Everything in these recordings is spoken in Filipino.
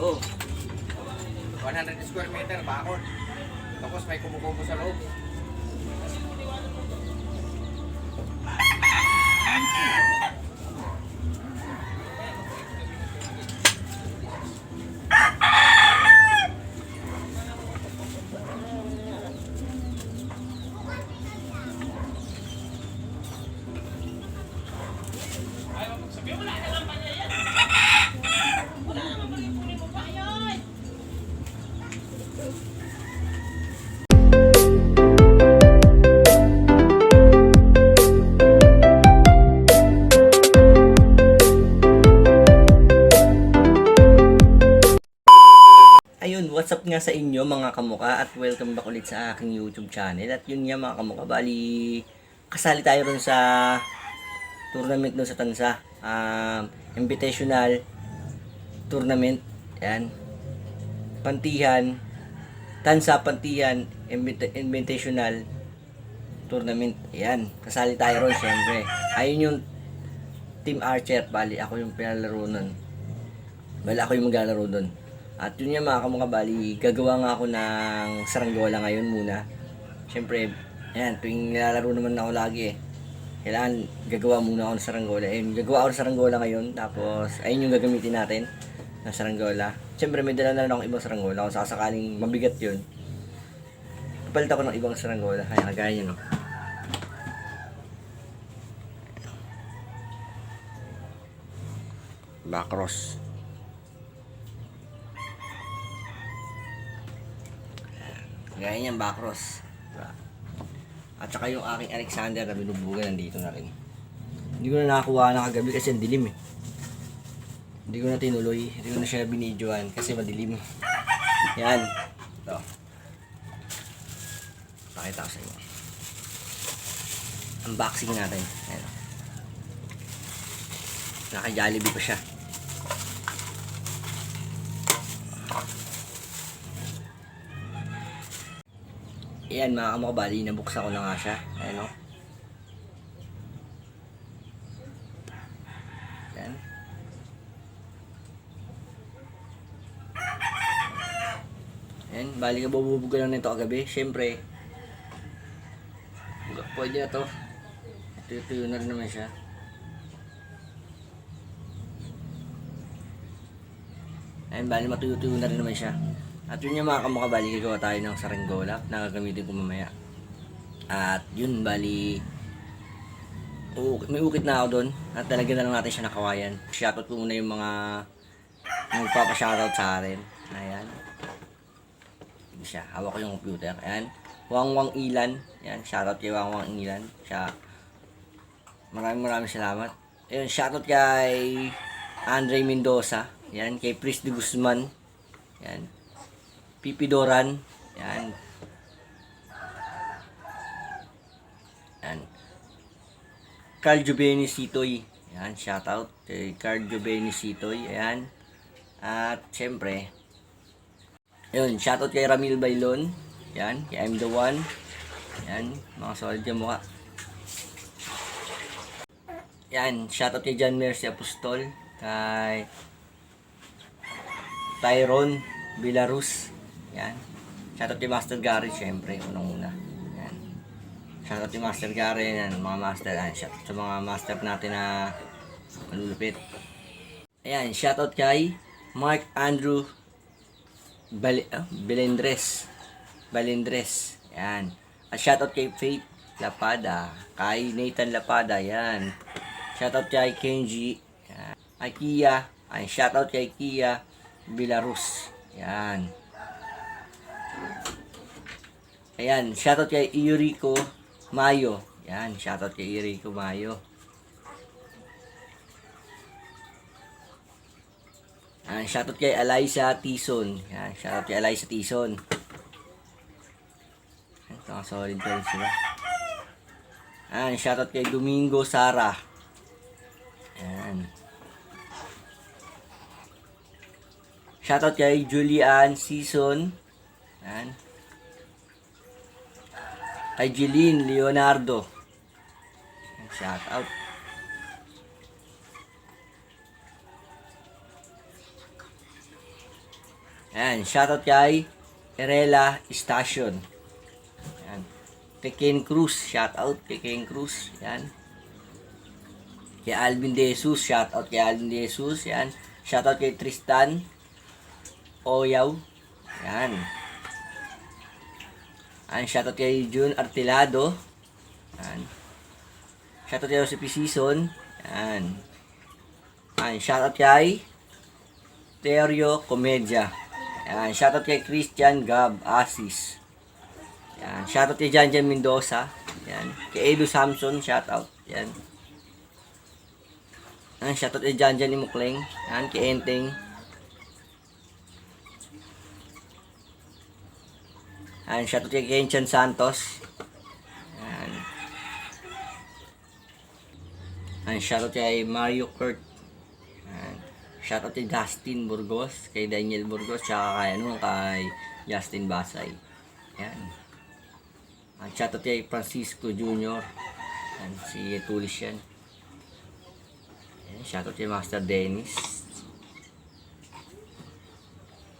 Oo. 100 square meter, bakod. Tapos may kumukubo sa loob. Ayun, what's sa inyo mga kamuka at welcome back ulit sa aking YouTube channel. At yun nga mga kamuka, bali kasali tayo ron sa tournament doon sa Tansa. Um, invitational tournament. Yan. Pantihan. Tansa Pantihan Invita- Invitational Tournament. Yan. Kasali tayo ron syempre. Ayun yung Team Archer. Bali ako yung pinalaro nun. Bali ako yung maglalaro doon. At yun nga mga kamukha bali, gagawa nga ako ng saranggola ngayon muna. Siyempre, ayan, tuwing nilalaro naman ako lagi eh. Kailangan gagawa muna ako ng saranggola. Ayun, gagawa ako ng saranggola ngayon. Tapos, ayun yung gagamitin natin na saranggola. Siyempre, may dala na rin akong ibang saranggola. Kung sakasakaling mabigat yun, papalit ako ng ibang saranggola. Kaya kagaya yun, no? Backcross. Gaya niyan, backcross. Diba? At saka yung aking Alexander na binubugan nandito na rin. Hindi ko na nakakuha na kagabi kasi ang dilim eh. Hindi ko na tinuloy. Hindi ko na siya binidyoan kasi madilim. Yan. Ito. Pakita ko sa inyo. Unboxing natin. Ayan. Naka-Jollibee pa siya. Ayan mga kamakabali, nabuksan ko na nga siya. Ayan o. Ayan. Ayan, bali ka bububuga lang nito kagabi. Siyempre, pwede na to. Tuyo-tuyo na rin naman siya. Ayan, bali matuyo-tuyo na rin naman siya. At yun yung mga kamukha, bali gagawa tayo ng saranggola na gagamitin ko mamaya. At yun, bali may ukit na ako doon at talagyan na lang natin siya ng kawayan. Shoutout ko muna yung mga magpapa-shoutout sa atin. Ayan. Hindi siya. Hawak ko yung computer. Ayan. Wang Wang Ilan. Ayan. Shoutout kay Wang Wang Ilan. Siya. Maraming maraming salamat. Ayun. Shoutout kay Andre Mendoza. Ayan. Kay Pris de Guzman. Ayan. Pipi Doran. Yan. Yan. Carl Jubeni Sitoy. Yan, shoutout kay Carl Jubeni Sitoy. Ayan. At, syempre, yun, shoutout kay Ramil Bailon. Yan, kay I'm the one. Yan, mga solid yung mukha. Yan, shoutout kay John Mercy Apostol. Kay Tyron Belarus. Yan. Shoutout kay Master Gary, syempre, unang-una. Yan. Shoutout kay Master Gary, yan, mga master, yan, shoutout sa mga master natin na malulupit. Ayan, shoutout kay Mark Andrew Bal ah, Belendres. Balendres. Yan. At shoutout kay Faith Lapada. Kay Nathan Lapada. Yan. Shoutout kay Kenji. Yan. Kay Kia. Ay, shoutout kay Kia Belarus. Yan. Ayan, shoutout kay Eurico Mayo. Yan, shoutout kay Eurico Mayo. Yan, shoutout kay Eliza Tison. Yan, shoutout kay Eliza Tison. Mga solid pa rin sila. Yan, shoutout kay Domingo Sara. Yan. Shoutout kay Julian Season. Yan. Kay Jeline Leonardo. Shoutout. Yan, shoutout kay Erela Station. Yan. Ken Cruz, shoutout kay Ken Cruz. Yan. Kay Alvin De Jesus, shoutout kay Alvin De Jesus. Yan. Shoutout kay Tristan Oyaw. Yan. Yan, shoutout kay June Artilado. Yan. Shoutout kay Recipe Season. Yan. Yan, shoutout kay Terio Comedia. Yan, shoutout kay Christian Gab Asis. Yan, shoutout kay Janjan Mendoza. Yan, kay Edu Samson, shoutout. Yan. Yan, shoutout kay Janjan Imukleng. Yan, kay Enteng. Yan, shoutout kay Kenchan Santos. Yan. Yan, shoutout kay Mario Kurt. Yan. Shoutout kay Justin Burgos, kay Daniel Burgos, tsaka kay, ano, kay Justin Basay. Yan. At shoutout kay Francisco Jr. Yan, si Tulis yan. Yan, shoutout kay Master Dennis.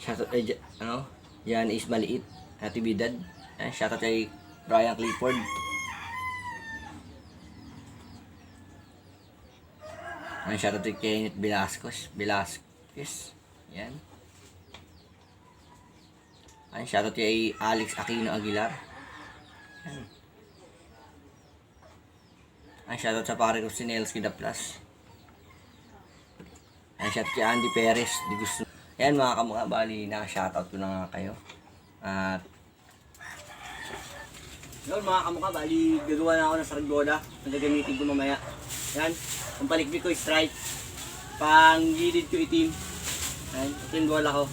Shoutout kay, ano, Yan is maliit. Natividad. Yan, shoutout kay Brian Clifford. Ang shoutout kay Kenneth Velasquez. Velasquez. Yan. Ang shoutout kay Alex Aquino Aguilar. Yan. Ang shoutout sa pare ko si Nelski Plus. Ang shoutout kay Andy Perez. Di gusto. Yan mga kamukha. Bali, naka-shoutout ko na nga kayo. At yun mga kamukha, bali gagawa na ako ng sargola na gagamitin ko mamaya. Yan, ang palikpik ko strike. Pang gilid ko itim. Yan, yung gola ko.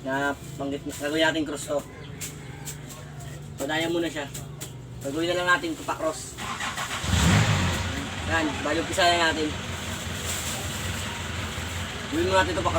Na panggit, gagawin natin cross to. Padayan muna siya. Gagawin na lang natin ito pa cross. Yan, bali umpisa na natin. Gawin mo natin ito pa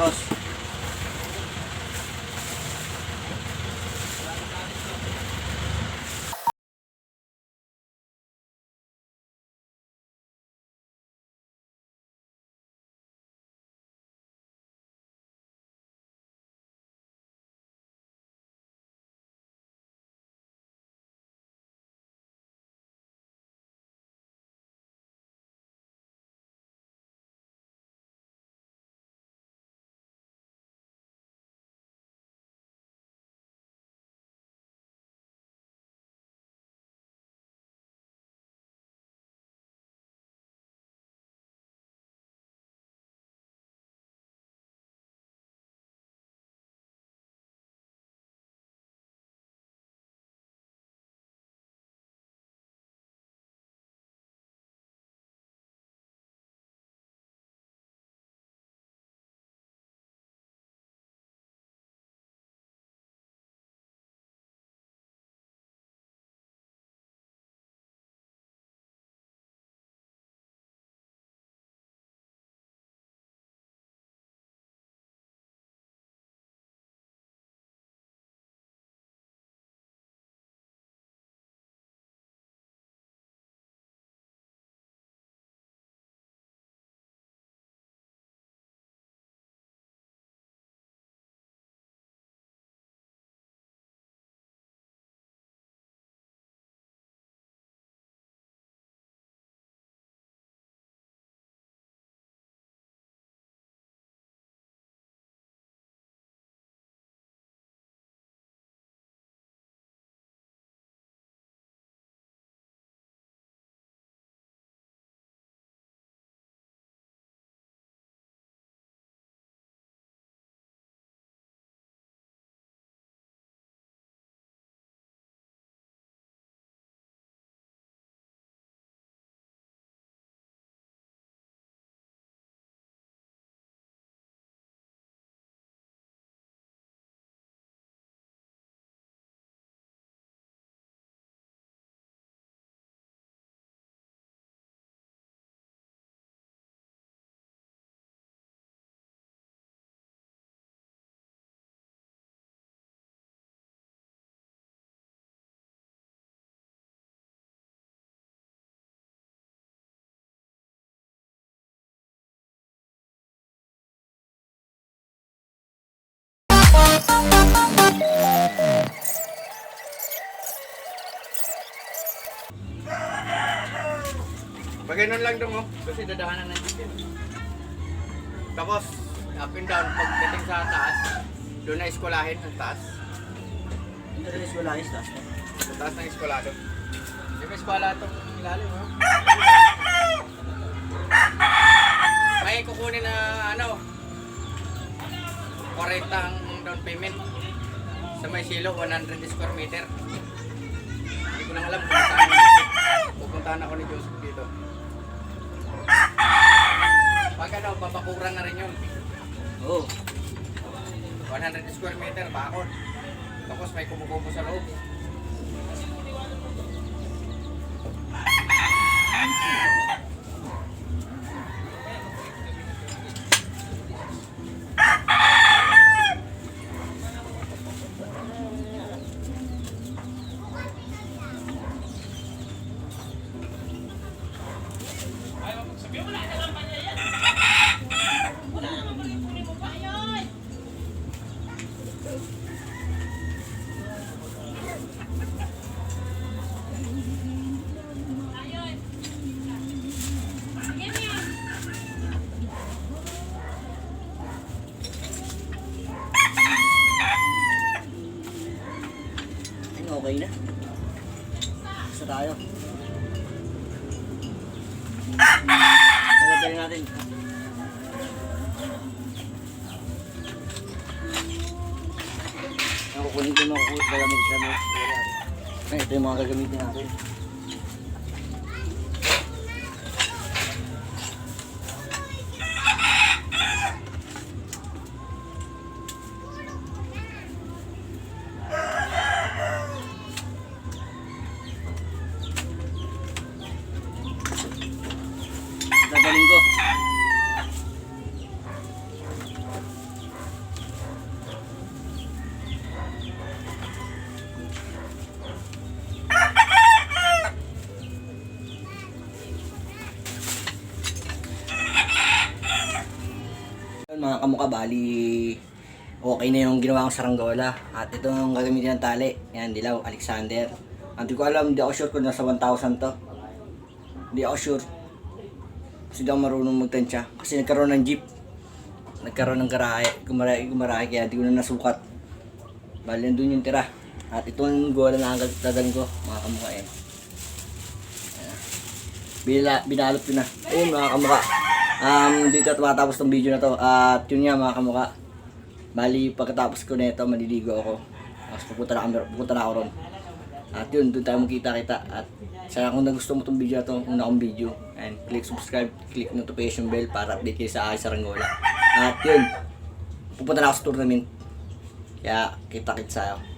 ganun lang dong oh. Kasi dadaanan ng yun. Tapos, up and down, pagdating sa taas, doon na eskwalahin ang taas. Hindi rin wala is taas. Sa taas ng eskwalado. Yung may eskwala itong ilalim, oh. May kukunin na ano, 40 ang down payment. Sa may silo, 100 square meter. Hindi ko lang alam kung saan. Pupuntahan ako ni Joseph dito. Pag ano, babakuran na rin yun. Oo. 100 square meter, bakod. Tapos may kumukubo sa loob. Ayun, okay na. Isa tayo. Lalagay natin. Ako kunin ko yung mga kulit gagamit sa mga ito yung mga gagamitin natin. Mga kamukha, bali okay na yung ginawa kong saranggola. At ito yung gagamitin ng tali. Yan, dilaw, Alexander. Hindi ko alam, hindi ako sure kung nasa 1,000 to. Hindi ako sure. Kasi ako marunong magtansya. Kasi nagkaroon ng jeep. Nagkaroon ng garahe. Gumarahe, gumarahe kaya di ko na nasukat. Bali, nandun yung tira. At ito yung gola na ang gagdagan ko, mga kamukha eh. Bila, binalot ko na. Ayun mga kamukha. Um, dito at matapos tong video na to. At yun nga mga kamukha. Bali, pagkatapos ko nito, maliligo ako. Tapos pupunta na, kami- pupunta na ako ron. At yun, doon tayo magkita-kita. At sana kung nagustuhan mo itong video na to, una kong video. And click subscribe, click notification bell para update kayo sa aking saranggola. At yun, pupunta na ako sa tournament. Kaya kita-kits sa'yo.